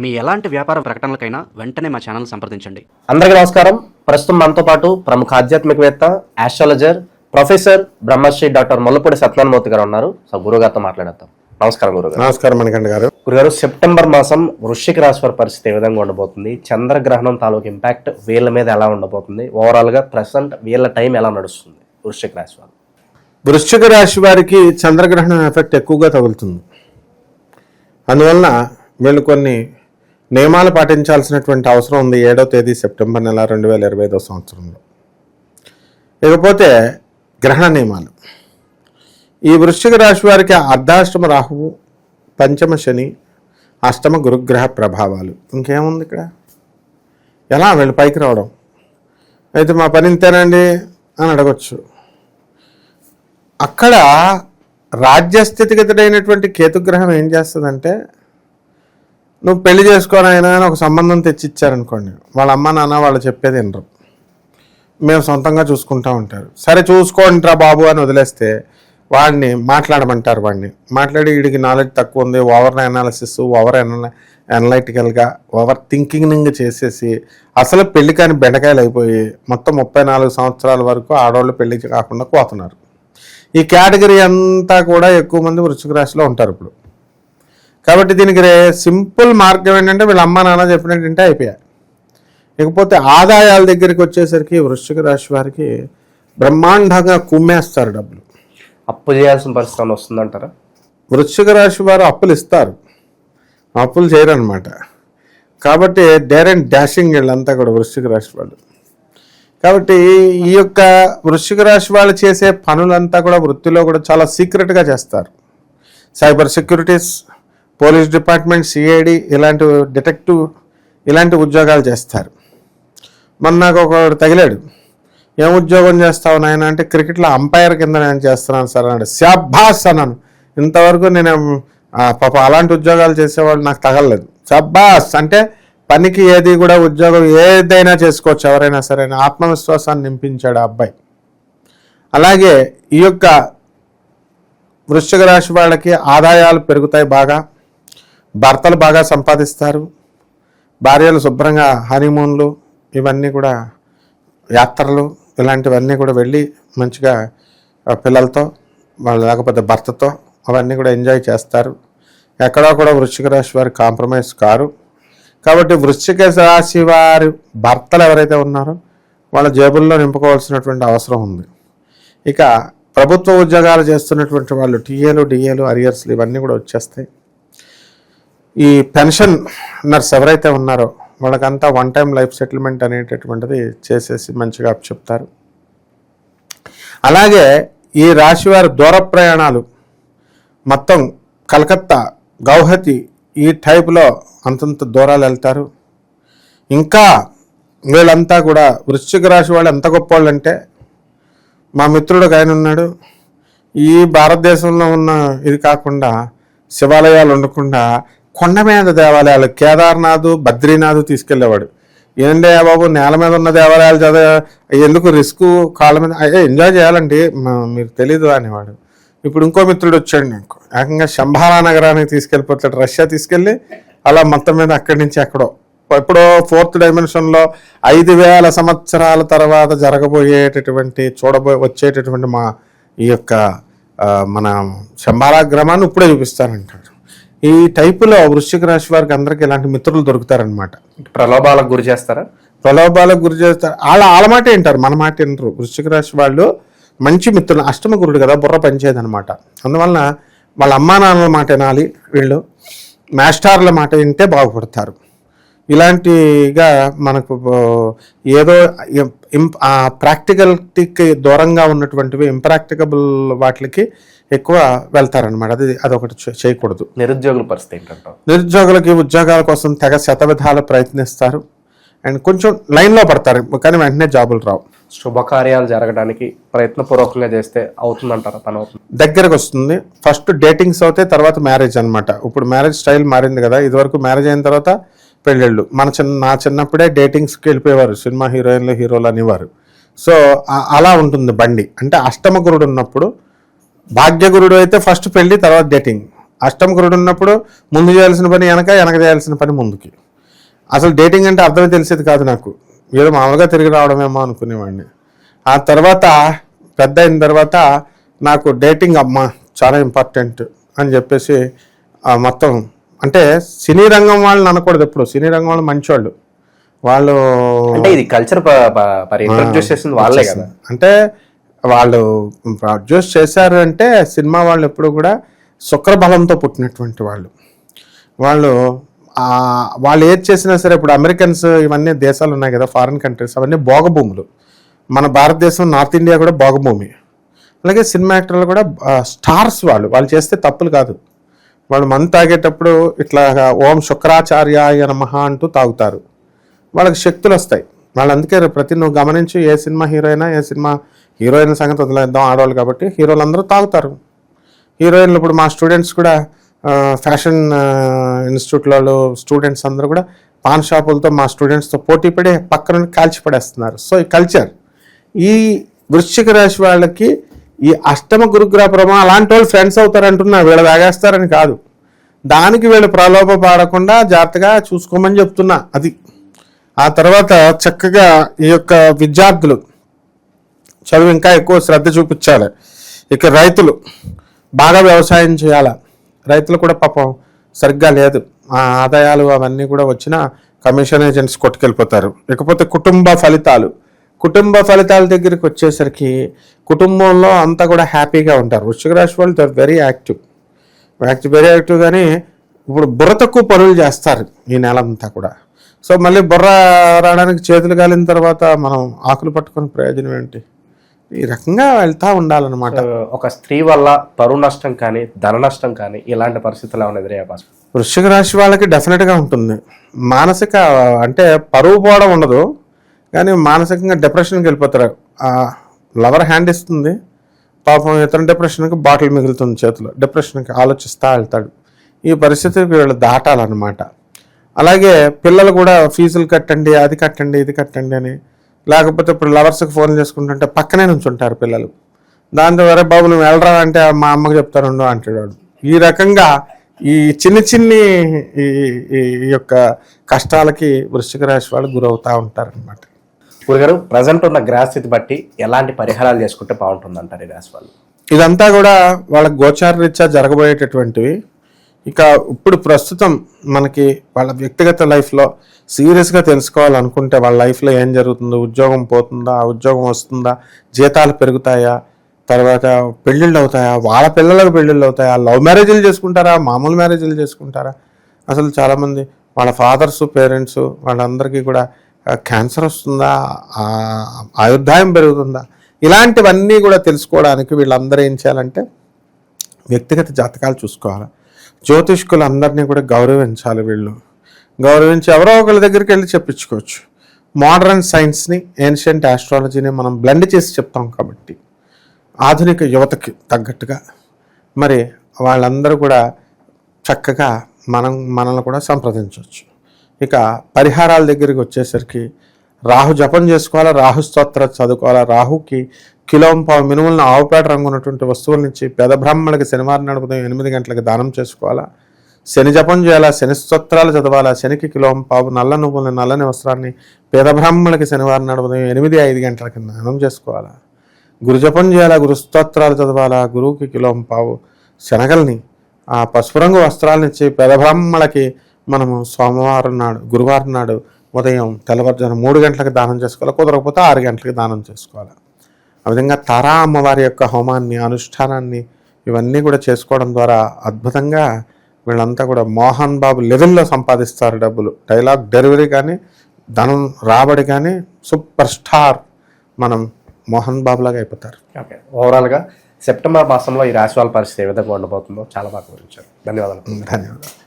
మీ ఎలాంటి వ్యాపార ప్రకటనలకైనా వెంటనే మా ఛానల్ సంప్రదించండి. అందరికీ నమస్కారం. ప్రస్తుతం మనతో పాటు ప్రముఖ ఆధ్యాత్మికవేత్త astrologer professor Brahmasri doctor Mullapudi Satyanarayanamurthy గారు ఉన్నారు. సో గురుగారితో మాట్లాడతాం నమస్కారం గురుగారు. నమస్కారం మణికంఠ గారు. గురుగారు సెప్టెంబర్ మాసం వృశ్చిక రాశి వారి పరిస్థితి ఏ విధంగా ఉండబోతుంది? చంద్రగ్రహణం తాలూకు ఇంపాక్ట్ వీళ్ళ మీద ఎలా ఉండబోతుంది? ఓవరాల్గా ప్రెసెంట్ వీళ్ళ టైం ఎలా నడుస్తుంది వృశ్చిక రాశి వాళ్ళు వృశ్చిక రాశి వారికి చంద్రగ్రహణం ఎఫెక్ట్ ఎక్కువగా తగులుతుంది. అందువలన వీళ్ళు కొన్ని నియమాలు పాటించాల్సినటువంటి అవసరం ఉంది ఏడో తేదీ సెప్టెంబర్ నెల రెండు వేల ఇరవై ఐదో సంవత్సరంలో. ఇకపోతే గ్రహణ నియమాలు. ఈ వృశ్చిక రాశి వారికి అర్ధాష్టమ రాహువు పంచమ శని అష్టమ గురుగ్రహ ప్రభావాలు. ఇంకేముంది ఇక్కడ? ఎలా వీళ్ళు పైకి రావడం? అయితే మా పని ఇంతేనండి అని అడగచ్చు. అక్కడ రాజ్యస్థితిగతుడైనటువంటి కేతుగ్రహం ఏం చేస్తుందంటే నువ్వు పెళ్ళి చేసుకోని ఆయన అని ఒక సంబంధం తెచ్చి ఇచ్చారనుకోండి వాళ్ళ అమ్మ నాన్న వాళ్ళు చెప్పేది వినరు. మేము సొంతంగా చూసుకుంటా ఉంటారు. సరే చూసుకోండి రా బాబు అని వదిలేస్తే వాడిని మాట్లాడమంటారు వాడిని. మాట్లాడి వీడికి నాలెడ్జ్ తక్కువ ఉంది ఓవర్ అనాలిసిస్ ఓవర్ అనలైటికల్గా ఓవర్ థింకింగ్ చేసేసి అసలు పెళ్ళి కాని బెండకాయలు అయిపోయి మొత్తం ముప్పై నాలుగు సంవత్సరాల వరకు ఆడవాళ్ళు పెళ్ళి కాకుండా పోతున్నారు. ఈ కేటగిరీ అంతా కూడా ఎక్కువ మంది వృశ్చిక రాశిలో ఉంటారు ఇప్పుడు. కాబట్టి దీనికి రే- సింపుల్ మార్గం ఏంటంటే వీళ్ళ అమ్మ నాన్న చెప్పినట్టుంటే అయిపోయాయి ఇకపోతే ఆదాయాల దగ్గరికి వచ్చేసరికి వృశ్చిక రాశి వారికి బ్రహ్మాండంగా కుమ్మేస్తారు డబ్బులు. అప్పు చేయాల్సిన పరిస్థితి వస్తుందంటారా? వృశ్చిక రాశి వారు అప్పులు ఇస్తారు. అప్పులు చేయరనమాట కాబట్టి డేర్ అండ్ డాషింగ్ వీళ్ళంతా కూడా వృశ్చిక రాశి వాళ్ళు. కాబట్టి ఈ యొక్క వృశ్చిక రాశి వాళ్ళు చేసే పనులంతా కూడా వృత్తిలో కూడా చాలా సీక్రెట్గా చేస్తారు. Cyber securities police department CID ఇలాంటి డిటెక్టివ్ ఇలాంటి ఉద్యోగాలు చేస్తారు. మొన్న నాకు ఒకడు తగిలాడు. ఏం ఉద్యోగం చేస్తావు నాయన? అంటే క్రికెట్లో అంపైర్ కింద నేను చేస్తున్నాను సార్ అన్నాడు. శాబ్బాస్ అన్నాను. ఇంతవరకు నేను పాప అలాంటి ఉద్యోగాలు చేసేవాళ్ళు నాకు తగలలేదు. శాబ్బాస్ అంటే పనికి ఏది కూడా ఉద్యోగం ఏదైనా చేసుకోవచ్చు ఎవరైనా సరే. ఆత్మవిశ్వాసాన్ని నింపించాడు ఆ అబ్బాయి. అలాగే ఈ యొక్క వృశ్చిక రాశి వాళ్ళకి ఆదాయాలు పెరుగుతాయి బాగా. భర్తలు బాగా సంపాదిస్తారు భార్యలు శుభ్రంగా హనీమూన్లు ఇవన్నీ కూడా యాత్రలు ఇలాంటివన్నీ కూడా వెళ్ళి మంచిగా పిల్లలతో వాళ్ళు లేకపోతే భర్తతో అవన్నీ కూడా ఎంజాయ్ చేస్తారు. ఎక్కడా కూడా వృశ్చిక రాశి వారు కాంప్రమైజ్ కారు. కాబట్టి వృశ్చిక రాశి వారి భర్తలు ఎవరైతే ఉన్నారో వాళ్ళ జేబుల్లో నింపుకోవాల్సినటువంటి అవసరం ఉంది. ఇక ప్రభుత్వ ఉద్యోగాలు చేస్తున్నటువంటి వాళ్ళు టీఏలు డిఏలు అరియర్స్లు ఇవన్నీ కూడా వచ్చేస్తాయి. ఈ పెన్షన్ నర్స్ ఎవరైతే ఉన్నారో వాళ్ళకంతా వన్ టైం లైఫ్ సెటిల్మెంట్ అనేటటువంటిది చేసేసి మంచిగా చెప్తారు. అలాగే ఈ రాశివారి దూర ప్రయాణాలు మొత్తం కలకత్తా గౌహతి ఈ టైప్లో అంతంత దూరాలు వెళ్తారు. ఇంకా వీళ్ళంతా కూడా వృశ్చిక రాశి వాళ్ళు ఎంత గొప్ప వాళ్ళంటే మా మిత్రుడు ఆయన ఉన్నాడు. ఈ భారతదేశంలో ఉన్న ఇది కాకుండా శివాలయాలు ఉండకుండా కొండ మీద దేవాలయాలు కేదార్నాథ్ బద్రీనాథ్ తీసుకెళ్ళేవాడు ఏంటంటే బాబు నేల మీద ఉన్న దేవాలయాలు చదివా ఎందుకు రిస్క్? కాళ్ళ మీద అయ్యే ఎంజాయ్ చేయాలండి మీరు తెలీదు అనేవాడు. ఇప్పుడు ఇంకో మిత్రుడు వచ్చాడు నాకు. ఏకంగా శంభాలా నగరానికి తీసుకెళ్ళిపోతాడు. రష్యా తీసుకెళ్ళి అలా మొత్తం మీద అక్కడి నుంచి ఎక్కడో. ఎప్పుడో ఫోర్త్ డైమెన్షన్లో ఐదు వేల సంవత్సరాల తర్వాత జరగబోయేటటువంటి చూడబో వచ్చేటటువంటి మా ఈ యొక్క మన శంబాలా గ్రామాన్ని ఇప్పుడే చూపిస్తానంటాడు. ఈ టైపులో వృశ్చిక రాశి వారికి అందరికి ఇలాంటి మిత్రులు దొరుకుతారనమాట ప్రలోభాలకు గురి చేస్తారా? ప్రలోభాలకు గురి చేస్తారు. వాళ్ళ వాళ్ళ మాట వింటారు మన మాట వినరు. వృశ్చిక రాశి వాళ్ళు మంచి మిత్రులు అష్టమ గురుడు కదా బుర్ర పనిచేయదు అనమాట అందువలన వాళ్ళ అమ్మా నాన్నల మాట వినాలి వీళ్ళు. మాస్టార్ల మాట వింటే బాగుపడతారు. ఇలాంటిగా మనకు ఏదో ప్రాక్టికల్టీకి దూరంగా ఉన్నటువంటివి ఇంప్రాక్టికబుల్ వాటికి ఎక్కువ వెళ్తారనమాట అది అదొకటి చేయకూడదు. నిరుద్యోగుల పరిస్థితి ఏంటంటావు? నిరుద్యోగులకి ఉద్యోగాల కోసం తెగ శతవిధాలు ప్రయత్నిస్తారు. అండ్ కొంచెం లైన్లో పడతారు కానీ వెంటనే జాబులు రావు. శుభకార్యాలు జరగడానికి ప్రయత్నపూర్వకంగా చేస్తే అవుతుందంటారా? పని అవుతుంది. దగ్గరకు వస్తుంది. ఫస్ట్ డేటింగ్స్ అవుతాయి తర్వాత మ్యారేజ్ అన్నమాట. ఇప్పుడు మ్యారేజ్ స్టైల్ మారింది కదా ఇదివరకు మ్యారేజ్ అయిన తర్వాత పెళ్ళిళ్ళు. మన చిన్న నా చిన్నప్పుడే డేటింగ్స్కి వెళ్ళిపోయేవారు సినిమా హీరోయిన్లు హీరోలు అనేవారు. సో అలా ఉంటుంది బండి. అంటే అష్టమ గురుడు ఉన్నప్పుడు భాగ్యగురుడు అయితే ఫస్ట్ పెళ్ళి తర్వాత డేటింగ్ అష్టమ గురుడు ఉన్నప్పుడు ముందు చేయాల్సిన పని వెనక వెనక చేయాల్సిన పని ముందుకి. అసలు డేటింగ్ అంటే అర్థమే తెలిసేది కాదు నాకు. ఏదో మామూలుగా తిరిగి రావడమేమో అనుకునేవాడిని. ఆ తర్వాత పెద్ద అయిన తర్వాత నాకు డేటింగ్ అమ్మ చాలా ఇంపార్టెంట్ అని చెప్పేసి మొత్తం అంటే సినీ రంగం వాళ్ళని అనకూడదు ఎప్పుడు. సినీ రంగం వాళ్ళు మంచివాళ్ళు వాళ్ళు అంటే ఇది కల్చర్ వాళ్ళే కదా. అంటే వాళ్ళు ప్రొడ్యూస్ చేశారు అంటే సినిమా వాళ్ళు ఎప్పుడు కూడా శుక్రబలంతో పుట్టినటువంటి వాళ్ళు. వాళ్ళు వాళ్ళు ఏది చేసినా సరే ఇప్పుడు అమెరికన్స్ ఇవన్నీ దేశాలు ఉన్నాయి కదా ఫారిన్ కంట్రీస్ అవన్నీ భోగభూములు. మన భారతదేశం నార్త్ ఇండియా కూడా భోగభూమి. అలాగే సినిమా యాక్టర్లు కూడా స్టార్స్ వాళ్ళు. వాళ్ళు చేస్తే తప్పులు కాదు. వాళ్ళు మందు తాగేటప్పుడు ఇట్లా ఓం శుక్రాచార్య నమః అంటూ తాగుతారు. వాళ్ళకి శక్తులు వస్తాయి. వాళ్ళు అందుకే ప్రతి నువ్వు గమనించి ఏ సినిమా హీరోయినా ఏ సినిమా హీరోయిన్ సంగతి వదిలేద్దాం ఆడవాళ్ళు కాబట్టి హీరోలు అందరూ తాగుతారు. హీరోయిన్లు ఇప్పుడు మా స్టూడెంట్స్ కూడా ఫ్యాషన్ ఇన్స్టిట్యూట్లలో స్టూడెంట్స్ అందరూ కూడా పాన్ షాపులతో మా స్టూడెంట్స్తో పోటీ పడి పక్కన కాల్చి పడేస్తున్నారు. సో ఈ కల్చర్ ఈ వృశ్చిక రాశి వాళ్ళకి ఈ అష్టమ గురుగ్రహ ప్రభావం అలాంటి వాళ్ళు ఫ్రెండ్స్ అవుతారు అంటున్నా వీళ్ళు తాగేస్తారని కాదు. దానికి వీళ్ళు ప్రలోభ పాడకుండా జాగ్రత్తగా చూసుకోమని చెప్తున్నా అది. ఆ తర్వాత చక్కగా ఈ యొక్క విద్యార్థులు చదువు ఇంకా ఎక్కువ శ్రద్ధ చూపించాలి. ఇక రైతులు బాగా వ్యవసాయం చేయాలి? రైతులు కూడా పాపం సరిగ్గా లేదు. ఆ ఆదాయాలు అవన్నీ కూడా వచ్చినా కమిషన్ ఏజెంట్స్ కొట్టుకెళ్ళిపోతారు. ఇకపోతే కుటుంబ ఫలితాలు. కుటుంబ ఫలితాల దగ్గరికి వచ్చేసరికి కుటుంబంలో అంతా కూడా హ్యాపీగా ఉంటారు. వృశ్చిక రాశి వాళ్ళు they very active. Active very active కానీ ఇప్పుడు బుర్ర తక్కువ పనులు చేస్తారు ఈ నెల అంతా కూడా. సో మళ్ళీ బుర్ర రావడానికి చేతులు కాలిన తర్వాత మనం ఆకులు పట్టుకునే ప్రయోజనం ఏంటి? ఈ రకంగా వెళ్తా ఉండాలన్నమాట. ఒక స్త్రీ వల్ల పరువు నష్టం కానీ ధన నష్టం కానీ ఇలాంటి పరిస్థితులు ఏమైనా ఎదురయ్యే వృశ్చిక రాశి వాళ్ళకి డెఫినెట్గా ఉంటుంది. మానసిక అంటే పరువు పోవడం ఉండదు. కానీ మానసికంగా డిప్రెషన్కి వెళ్ళిపోతారు. ఆ లవర్ హ్యాండ్ ఇస్తుంది. పాపం ఇతర డిప్రెషన్కి బాటిల్ మిగులుతుంది చేతిలో. డిప్రెషన్కి ఆలోచిస్తా వెళ్తాడు. ఈ పరిస్థితికి వీళ్ళు దాటాలన్నమాట. అలాగే పిల్లలు కూడా ఫీజులు కట్టండి అది కట్టండి ఇది కట్టండి అని లేకపోతే ఇప్పుడు లవర్స్కి ఫోన్ చేసుకుంటుంటే పక్కనే నుంచుంటారు పిల్లలు. దాంతో వరే బాబు నువ్వు వెళ్ళరా అంటే మా అమ్మకి చెప్తానుండు అంటాడు వాడు. ఈ రకంగా ఈ చిన్న చిన్ని ఈ యొక్క కష్టాలకి వృశ్చిక రాశి వాళ్ళు గురవుతూ ఉంటారనమాట గురుగారు ప్రజెంట్ ఉన్న గ్రహ స్థితి బట్టి ఎలాంటి పరిహారాలు చేసుకుంటే బాగుంటుంది అంటారు ఈ రాశి వాళ్ళు? ఇదంతా కూడా వాళ్ళ గోచార రీత్యా జరగబోయేటటువంటివి. ఇక ఇప్పుడు ప్రస్తుతం మనకి వాళ్ళ వ్యక్తిగత లైఫ్లో సీరియస్గా తెలుసుకోవాలనుకుంటే వాళ్ళ లైఫ్లో ఏం జరుగుతుందో ఉద్యోగం పోతుందా ఉద్యోగం వస్తుందా జీతాలు పెరుగుతాయా తర్వాత పెళ్ళిళ్ళు అవుతాయా వాళ్ళ పిల్లలకు పెళ్ళిళ్ళు అవుతాయా లవ్ మ్యారేజ్లు చేసుకుంటారా మామూలు మ్యారేజ్లు చేసుకుంటారా? అసలు చాలామంది వాళ్ళ ఫాదర్స్ పేరెంట్స్ వాళ్ళందరికీ కూడా క్యాన్సర్ వస్తుందా ఆ, ఆయుర్దాయం పెరుగుతుందా? ఇలాంటివన్నీ కూడా తెలుసుకోవడానికి వీళ్ళందరూ ఏం చేయాలంటే వ్యక్తిగత జాతకాలు చూసుకోవాలి. జ్యోతిష్కులందరినీ కూడా గౌరవించాలి వీళ్ళు. గౌరవించి ఎవరో ఒకరి దగ్గరికి వెళ్ళి చెప్పించుకోవచ్చు. మోడర్న్ సైన్స్ని ఏన్షియంట్ ఆస్ట్రాలజీని మనం బ్లెండ్ చేసి చెప్తాం కాబట్టి. ఆధునిక యువతకి తగ్గట్టుగా. మరి వాళ్ళందరూ కూడా చక్కగా మనం మనల్ని కూడా సంప్రదించవచ్చు. ఇక పరిహారాల దగ్గరికి వచ్చేసరికి రాహు జపం చేసుకోవాలా? రాహు స్తోత్ర చదువుకోవాలా? రాహుకి కిలోం పావు మినుములను ఆవుపేట రంగు ఉన్నటువంటి వస్తువుల నుంచి పెద బ్రాహ్మణులకి శనివారం నడుపుతాం ఎనిమిది గంటలకు దానం చేసుకోవాలా? శని జపం చేయాలా? శని స్తోత్రాలు చదవాలా? శనికి కిలోం పావు నల్ల నువ్వులని నల్లని వస్త్రాన్ని పేద బ్రాహ్మణులకి శనివారం నడుపుతాం ఎనిమిది ఐదు గంటలకి దానం చేసుకోవాలా? గురు జపం చేయాలా? గురు స్తోత్రాలు చదవాలా? గురువుకి కిలోం పావు శనగల్ని ఆ పసుపు రంగు వస్త్రాలను ఇచ్చి పెదబ్రాహ్మణులకి మనము సోమవారం నాడు గురువారం నాడు ఉదయం తెల్లవారుజాము మూడు గంటలకు దానం చేసుకోవాలి కుదరకపోతే ఆరు గంటలకు దానం చేసుకోవాలి. ఆ విధంగా తారా అమ్మవారి యొక్క హోమాన్ని అనుష్ఠానాన్ని ఇవన్నీ కూడా చేసుకోవడం ద్వారా అద్భుతంగా వీళ్ళంతా కూడా మోహన్ బాబు లెవెల్లో సంపాదిస్తారు డబ్బులు. డైలాగ్ డెలివరీ కానీ ధనం రాబడి కానీ సూపర్ స్టార్ మనం మోహన్ బాబు లాగా అయిపోతారు. ఓకే. ఓవరాల్గా సెప్టెంబర్ మాసంలో ఈ రాశి వాళ్ళ పరిస్థితి ఏ విధంగా ఉండబోతుందో చాలా బాగా వివరించారు. ధన్యవాదాలు. ధన్యవాదాలు.